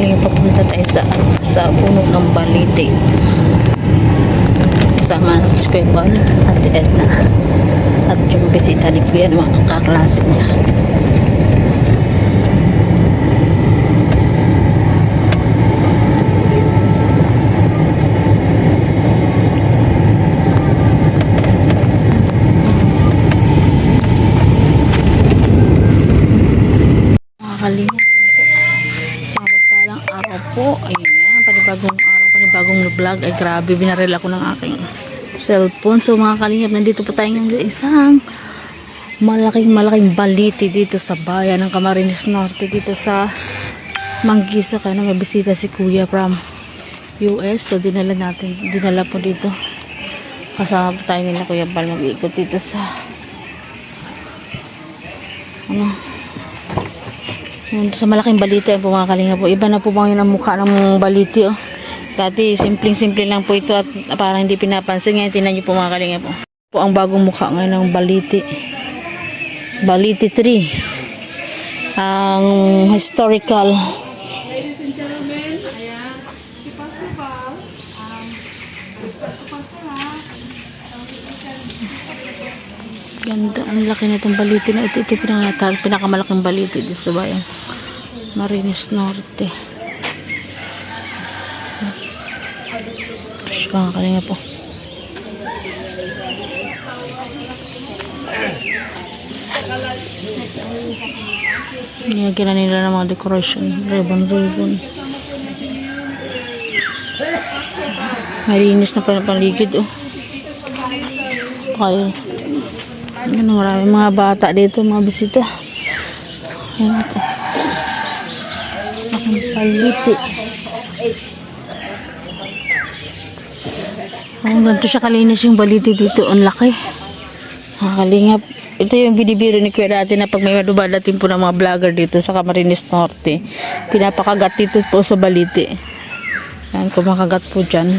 kalinga papunta tayo sa, sa puno ng baliti. Kasama natin si Kuya Paul, Ate Edna. At yung bisita ni Kuya, mga kaklase niya. Mga kalinga. Sa palang araw po, ayun nga, panibagong araw, panibagong vlog. Ay grabe, binaril ako ng aking cellphone. So mga kalingap, nandito po tayo sa isang malaking malaking baliti dito sa bayan ng Camarines Norte dito sa Manggisa. Kaya na may bisita si Kuya from US so dinala natin dinala po dito. Kasama po tayo nila Kuya Bal. Mag-ikot dito sa ano sa malaking baliti ang pumakalinga po. Iba na po bang yun ang mukha ng baliti oh dati simpleng simple lang po ito at parang hindi pinapansin. Ngayon tinan nyo po mga kalinga po. Po ang bagong mukha ngayon ng baliti. Baliti 3 ang historical. Ganda ang laki na itong baliti na ito. Ito pinaka, pinakamalaking baliti dito sa bayan. Marinis Norte mga kalinga po Nilagyan na nila ng mga decoration ribbon ribbon Marinis na pala paligid oh kaya ano, maraming mga bata dito, mga bisita. Ayan po. Ang paliti. Ang ganito siya kalinis yung baliti dito. Ang laki. Mga kalingap. Ito yung binibiro ni Kuya dati na pag may madubadating po ng mga vlogger dito sa Camarines Norte. Pinapakagat dito po sa baliti. Yan, kumakagat po dyan.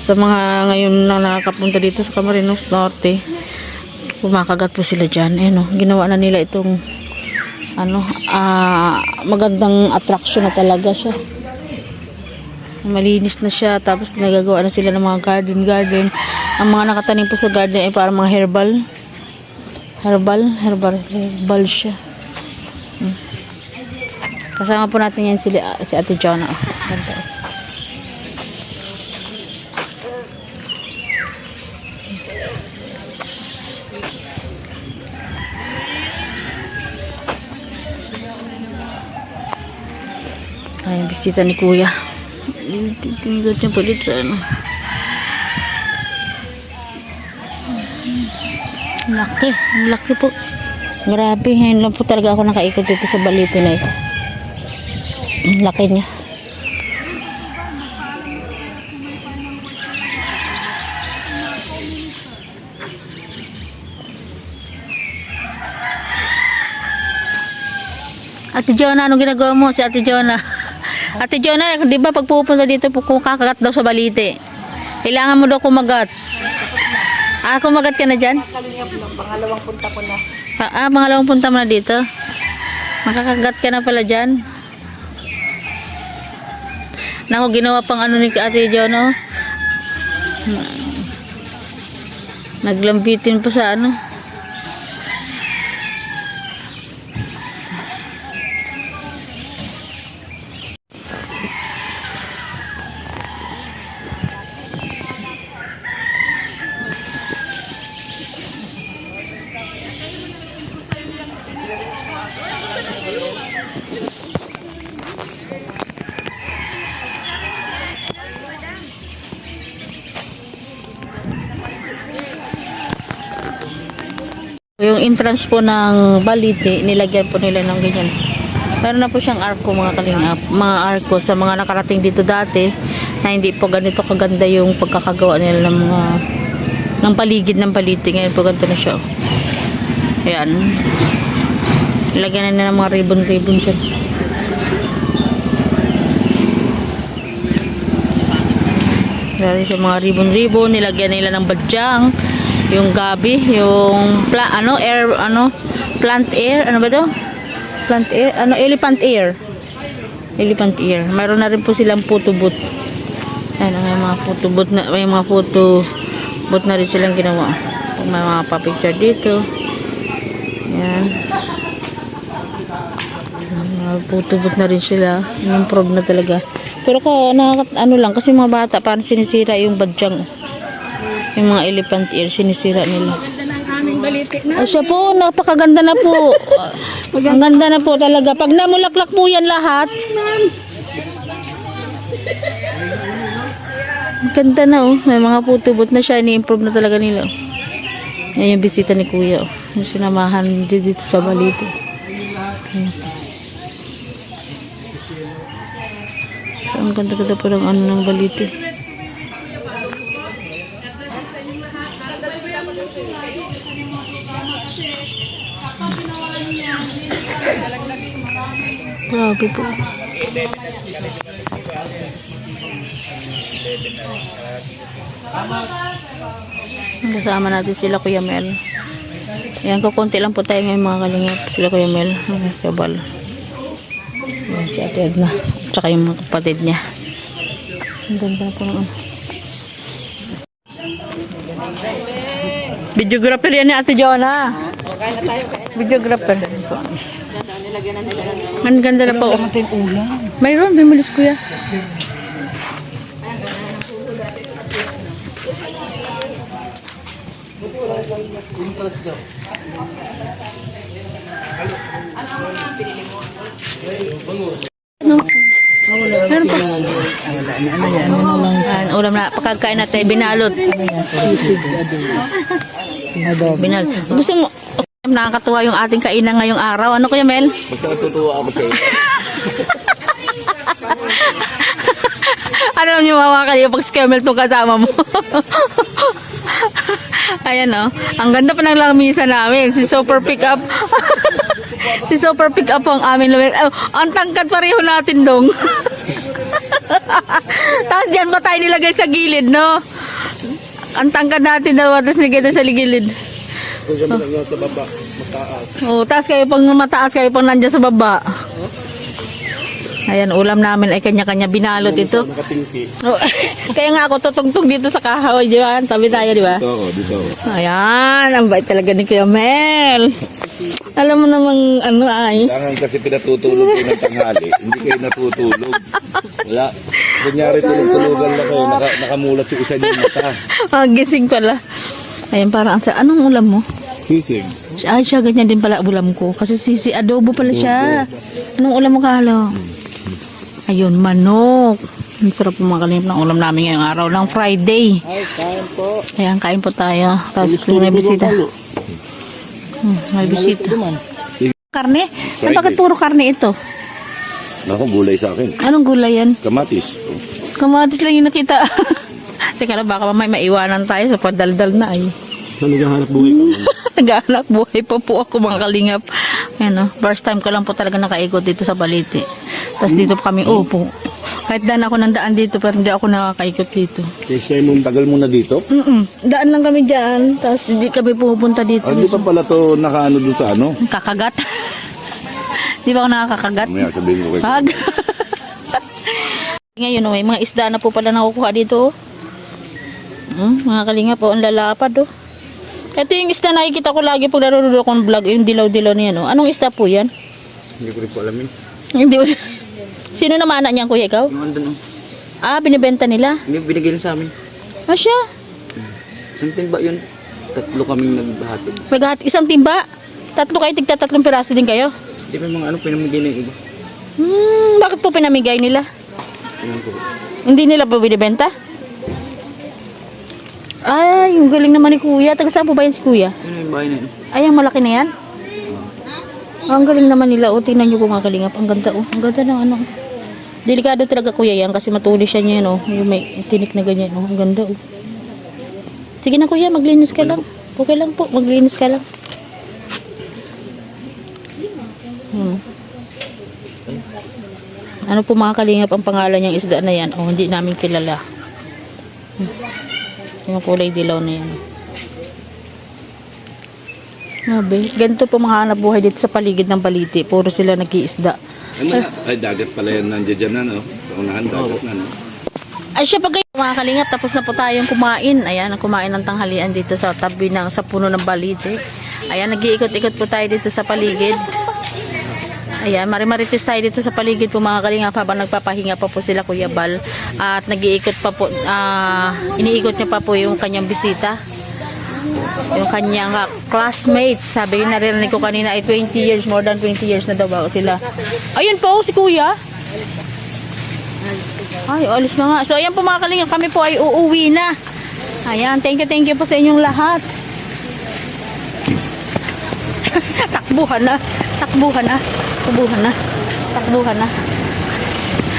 Sa mga ngayon na nakakapunta dito sa Camarines Norte, kumakagat po sila dyan. Eh, no? Ginawa na nila itong ano, ah, magandang attraction na talaga siya. Malinis na siya. Tapos nagagawa na sila ng mga garden garden. Ang mga nakatanim po sa garden ay parang mga herbal. Herbal, herbal, herbal siya. Hmm. Kasama po natin yan si, si Ate Jonah. Ganda. Ay, bisita ni Kuya. Tingnan niya po dito sa ano. Laki. Laki po. Grabe. Ngayon lang po talaga ako nakaikot dito sa balito na ito. Laki niya. Ate Jonah, anong ginagawa mo si Ate Jonah? Ate Jonah, di ba pag pupunta dito, kung kakagat daw sa balite, kailangan mo daw kumagat. Ah, kumagat ka na dyan? pangalawang punta ko na. Ah, ah pangalawang punta mo na dito. Makakagat ka na pala dyan. Naku, ginawa pang ano ni Ate Jonah. Naglambitin pa sa ano. Yung entrance po ng balite, nilagyan po nila ng ganyan. Meron na po siyang arko mga kalingap. Mga arko sa mga nakarating dito dati na hindi po ganito kaganda yung pagkakagawa nila ng mga ng paligid ng balite. Ngayon po ganito na siya. Ayan. Lagyan na nila ng mga ribbon-ribbon siya. Meron siya mga ribbon-ribbon, nilagyan nila ng badyang, yung gabi, yung pla ano air ano plant air, ano ba 'to? Plant air, ano elephant ear. Elephant ear. Mayroon na rin po silang photo booth. Ayan, may mga photo booth na, may mga photo booth na rin silang ginawa. May mga pa-picture dito. Mga photo booth na rin sila. Improve na talaga. Pero ko, ano lang, kasi mga bata, parang sinisira yung badyang. Yung mga elephant ear, sinisira nila. Ay, siya po, napakaganda na po. Ang ganda na po talaga. Pag namulaklak po yan lahat. Ang ganda na oh. May mga putubot na siya. Ini-improve na talaga nila. Yan yung bisita ni Kuya. Oh. Yung sinamahan di- dito sa Balito. Ang ganda-ganda po ng ano ng Balito. Grabe po. Kasama natin sila Kuya Mel. Ayan, kukunti lang po tayo ngayon mga kalingap. Sila Kuya Mel. Ayan, Kuya Bal. Ayan, si Ate Edna. Tsaka yung mga kapatid niya. Ang ganda po ano. Videographer yan ni Ate Jonah. Videographer. Ang ganda na po. Mayroon, bimulis kuya. Ano? Meron pa. Ayan, ulam na. Pagkakain natin, binalot. Binalot. Gusto mo, nakakatuwa yung ating kainan ngayong araw. Ano kuya Mel? Magkatutuwa ako sa'yo. ano nyo mawa kayo pag skemel to kasama mo? Ayan o. Ang ganda pa ng lamisa namin. Si Super Pick Up. si Super Pick Up ang amin. Oh, ang tangkad pareho natin dong. Tapos dyan pa tayo nilagay sa gilid, no? Ang tangkad natin daw. Tapos nilagay sa gilid. Kung kami lang sa baba, mataas. Oh, tapos kayo pang mataas, kayo pang nandyan sa baba. Ayan, ulam namin ay kanya-kanya binalot ito. Oh, kaya nga ako tutungtong dito sa kahoy, di ba? Tabi tayo, di ba? Dito ako, dito ako. Ayan, ang bait talaga ni Kuya Mel. Alam mo namang ano ay. Kailangan kasi pinatutulog ko ng tanghali. Hindi kayo natutulog. Wala. Kunyari tulog-tulugan lang kayo. Naka, nakamulat yung isa niyong mata. Ah, gising pala. Ayun, parang sa anong ulam mo? Sisig. Ay, siya ganyan din pala ulam ko. Kasi sisi adobo pala siya. Anong ulam mo kahalo? Ayun, manok. Ang sarap po mga kalimp ng ulam namin ngayong araw ng Friday. Ay, kain po. Ayan, kain po tayo. Tapos may bisita. Hmm, may bisita. Karne? Ay, bakit puro karne ito? Naku, gulay sa akin. Anong gulay yan? Kamatis. Kamatis lang yung nakita. Teka lang, baka mamay maiwanan tayo sa padaldal na ay. Saan naghahanap buhay ka? Naghahanap buhay pa po ako mga kalingap. Ayan o, first time ko lang po talaga nakaikot dito sa Baliti. Tapos dito pa kami upo. Kahit daan ako ng daan dito, pero hindi ako nakakaikot dito. Kasi mo, tagal mo na dito? Mm Daan lang kami dyan, tapos hindi kami pupunta dito. Ah, di pa pala to nakaano doon sa ano? Kakagat. Di ba ako nakakakagat? Mamaya sabihin ko kay Pag. Ngayon, oh, may mga isda na po pala nakukuha dito. Hmm, mga kalinga po, ang lalapad oh. Ito yung isda na nakikita ko lagi pag nanonood akong vlog, yung dilaw-dilaw niyan oh. Anong isda po yan? Hindi ko rin po alamin. Hindi ko- Sino naman anak niyan, kuya, ikaw? Yung andun, oh. Ah, binibenta nila. Hindi binigay sa amin. Ah, siya. Isang timba yun. Tatlo kaming nagbahati. Maghat isang timba. Tatlo kayo, tigta tatlong piraso din kayo. Di ba mga ano pinamigay na yung iba? Hmm, bakit po pinamigay nila? Hindi nila po binibenta? Ay, yung galing naman ni kuya. Taga saan po ba yan si kuya? Ano yung bahay na yun? Ay, ang malaki na yan? Oh, ang galing naman nila. O, tingnan nyo kung kalingap. Ang ganda, oh. Ang ganda ng ano. Delikado talaga kuya yan kasi matulis siya niya, no? Yung may tinik na ganyan, oh. Ang ganda, oh. Sige na kuya, maglinis ka lang. Okay lang po, maglinis ka lang. Hmm. Ano po mga kalingap ang pangalan niyang isda na yan? Oh, hindi namin kilala. Hmm. Yung kulay dilaw na yan. Grabe. Ganito po mga hanap buhay dito sa paligid ng baliti. Puro sila nag-iisda. Ano na? Ay, dagat pala yan nandiyan dyan na, no? Sa unahan, dagat na, no? Ay siya pag mga kalingap, tapos na po tayong kumain. Ayan, kumain ng tanghalian dito sa tabi ng sa puno ng balite. Ayan, nag-iikot-ikot po tayo dito sa paligid. Ayan, marimaritis tayo dito sa paligid po mga kalingap habang nagpapahinga pa po sila Kuya Bal. At nag-iikot pa po, ah, iniikot niya pa po yung kanyang bisita. Yung kanyang ah, classmates. Sabi yung narinig ko kanina ay 20 years, more than 20 years na daw ba sila. Ayun po, si Kuya. Ay, alis na nga. So, ayan po mga kalingap, kami po ay uuwi na. Ayan, thank you, thank you po sa inyong lahat. Takbuhan na. Takbuhan na. Takbuhan na. Takbuhan na.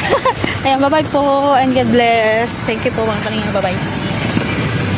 ayan, bye-bye po and God bless. Thank you po mga kalingap. Bye-bye.